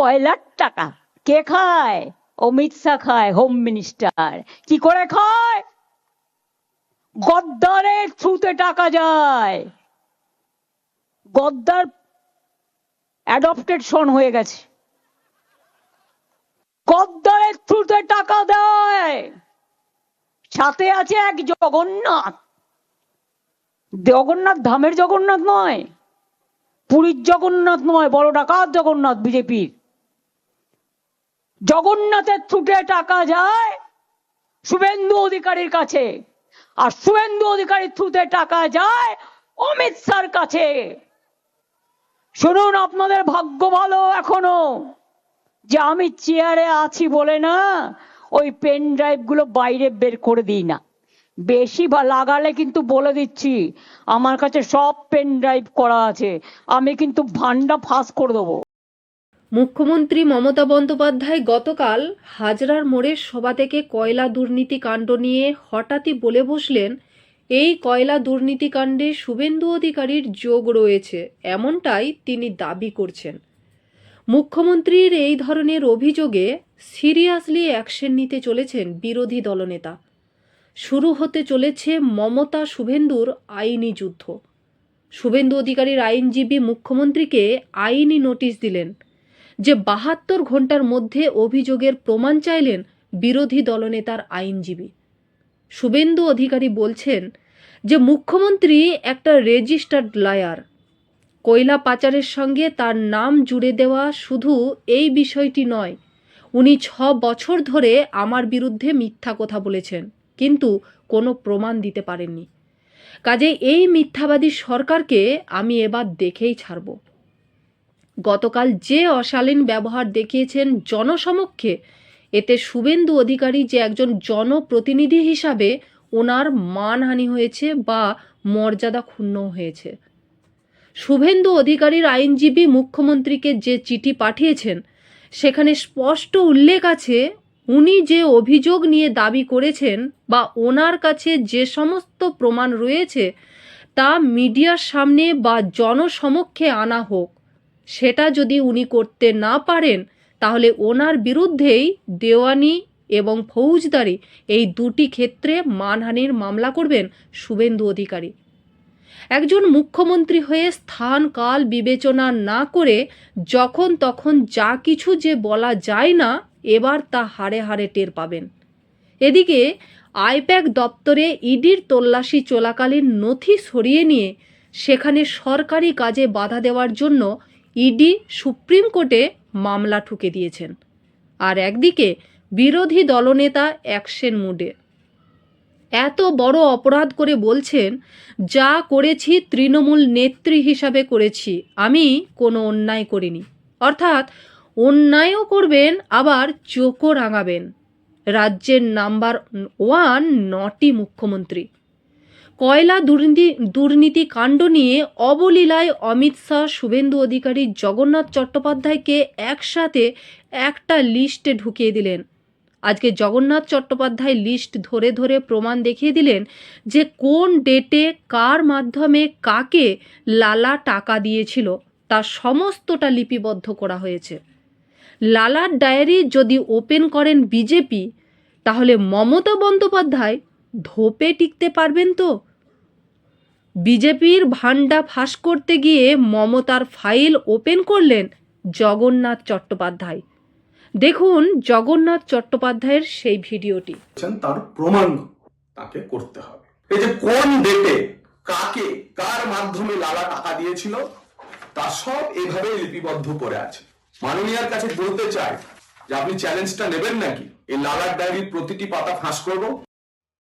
কয়লার টাকা। কে খায়? অমিত শাহ খায় হোম মিনিস্টার কি করে খায়? গদ্দারের থ্রুতে টাকা যায়। গদ্দার অ্যাডপ্টেড সন হয়ে গেছে। গদ্দারের থ্রুতে টাকা দেয়। সাথে আছে এক জগন্নাথ। জগন্নাথ ধামের জগন্নাথ নয়, পুরীর জগন্নাথ নয়, বড় ডাকাত জগন্নাথ, বিজেপির। জগন্নাথের থ্রুতে টাকা যায় শুভেন্দু অধিকারীর কাছে। আর শুভেন্দু অধিকারীর থ্রুতে টাকা যায় অমিত শাহর কাছে। শুনুন, আপনাদের ভাগ্য ভালো এখনও। যে আমি চেয়ারে আছি বলে না, ওই পেন ড্রাইভগুলো বাইরে বের করে দিই না। বেশি বা লাগালে কিন্তু বলে দিচ্ছি, আমার কাছে সব পেন ড্রাইভ করা আছে। আমি কিন্তু ভান্ডা ফাঁস করে দেবো। মুখ্যমন্ত্রী মমতা বন্দ্যোপাধ্যায় গতকাল হাজরার মোড়ের সভা থেকে কয়লা দুর্নীতি কাণ্ড নিয়ে হঠাৎই বলে বসলেন, এই কয়লা দুর্নীতি কাণ্ডে শুভেন্দু অধিকারীর যোগ রয়েছে, এমনটাই তিনি দাবি করছেন। মুখ্যমন্ত্রীর এই ধরনের অভিযোগে সিরিয়াসলি অ্যাকশন নিতে চলেছেন বিরোধী দলনেতা। শুরু হতে চলেছে মমতা শুভেন্দুর আইনি যুদ্ধ। শুভেন্দু অধিকারীর আইনজীবী মুখ্যমন্ত্রীকে আইনি নোটিশ দিলেন। যে বাহাত্তর ঘণ্টার মধ্যে অভিযোগের প্রমাণ চাইলেন বিরোধী দলনেতার আইনজীবী। শুভেন্দু অধিকারী বলছেন যে মুখ্যমন্ত্রী একটা রেজিস্টার্ড লায়ার। কয়লা পাচারের সঙ্গে তার নাম জুড়ে দেওয়া শুধু এই বিষয়টি নয়, উনি ছ বছর ধরে আমার বিরুদ্ধে মিথ্যা কথা বলেছেন, কিন্তু কোনো প্রমাণ দিতে পারেননি। কাজে এই মিথ্যাবাদী সরকারকে আমি এবার দেখেই ছাড়ব। গতকাল যে অশালীন ব্যবহার দেখিয়েছেন জনসমক্ষে, এতে শুভেন্দু অধিকারী যে একজন জনপ্রতিনিধি হিসাবে ওনার মানহানি হয়েছে বা মর্যাদা ক্ষুণ্ণ হয়েছে। শুভেন্দু অধিকারীর আইনজীবী মুখ্যমন্ত্রীকে যে চিঠি পাঠিয়েছেন, সেখানে স্পষ্ট উল্লেখ আছে, উনি যে অভিযোগ নিয়ে দাবি করেছেন বা ওনার কাছে যে সমস্ত প্রমাণ রয়েছে, তা মিডিয়ার সামনে বা জনসমক্ষে আনা হোক। সেটা যদি উনি করতে না পারেন, তাহলে ওনার বিরুদ্ধেই দেওয়ানি এবং ফৌজদারি এই দুটি ক্ষেত্রে মানহানির মামলা করবেন শুভেন্দু অধিকারী। একজন মুখ্যমন্ত্রী হয়ে স্থান, কাল বিবেচনা না করে যখন তখন যা কিছু যে বলা যায় না, এবার তা হারে হারে টের পাবেন। এদিকে আইপ্যাক দপ্তরে ইডির তল্লাশি চলাকালীন নথি সরিয়ে নিয়ে সেখানে সরকারি কাজে বাধা দেওয়ার জন্য ইডি সুপ্রিম কোর্টে মামলা ঠুকে দিয়েছেন। আর একদিকে বিরোধী দলনেতা অ্যাকশন মুডে। এত বড় অপরাধ করে বলছেন, যা করেছি তৃণমূল নেত্রী হিসাবে করেছি, আমি কোনো অন্যায় করিনি। অর্থাৎ অন্যায়ও করবেন, আবার চোখও রাঙাবেন। রাজ্যের নাম্বার ওয়ান নটি মুখ্যমন্ত্রী। কয়লা দুর্নীতি দুর্নীতি কাণ্ড নিয়ে অবলীলায় অমিত শাহ, শুভেন্দু অধিকারী, জগন্নাথ চট্টোপাধ্যায়কে একসাথে একটা লিস্টে ঢুকিয়ে দিলেন। আজকে জগন্নাথ চট্টোপাধ্যায় লিস্ট ধরে ধরে প্রমাণ দেখিয়ে দিলেন যে কোন ডেটে কার মাধ্যমে কাকে লালা টাকা দিয়েছিল তার সমস্তটা লিপিবদ্ধ করা হয়েছে। লালার ডায়েরি যদি ওপেন করেন বিজেপি, তাহলে মমতা বন্দ্যোপাধ্যায় ধোপে টিকতে পারবেন তো? বিজেপির ভান্ডা ফাঁস করতে গিয়ে মমতার ফাইল ওপেন করলেন জগন্নাথ চট্টোপাধ্যায়। দেখুন জগন্নাথ চট্টোপাধ্যায়ের সেই ভিডিওটি। তার প্রমাণ তাকে করতে হবে। এই যে কোন ডেটে, কাকে, কার মাধ্যমে লালা টাকা দিয়েছিল, তা সব এভাবে লিপিবদ্ধ করে আছে। মাননীয়ার কাছে বলতে চাই যে আপনি চ্যালেঞ্জটা নেবেন নাকি? এই লালার ডায়েরির প্রতিটি পাতা ফাঁস করব।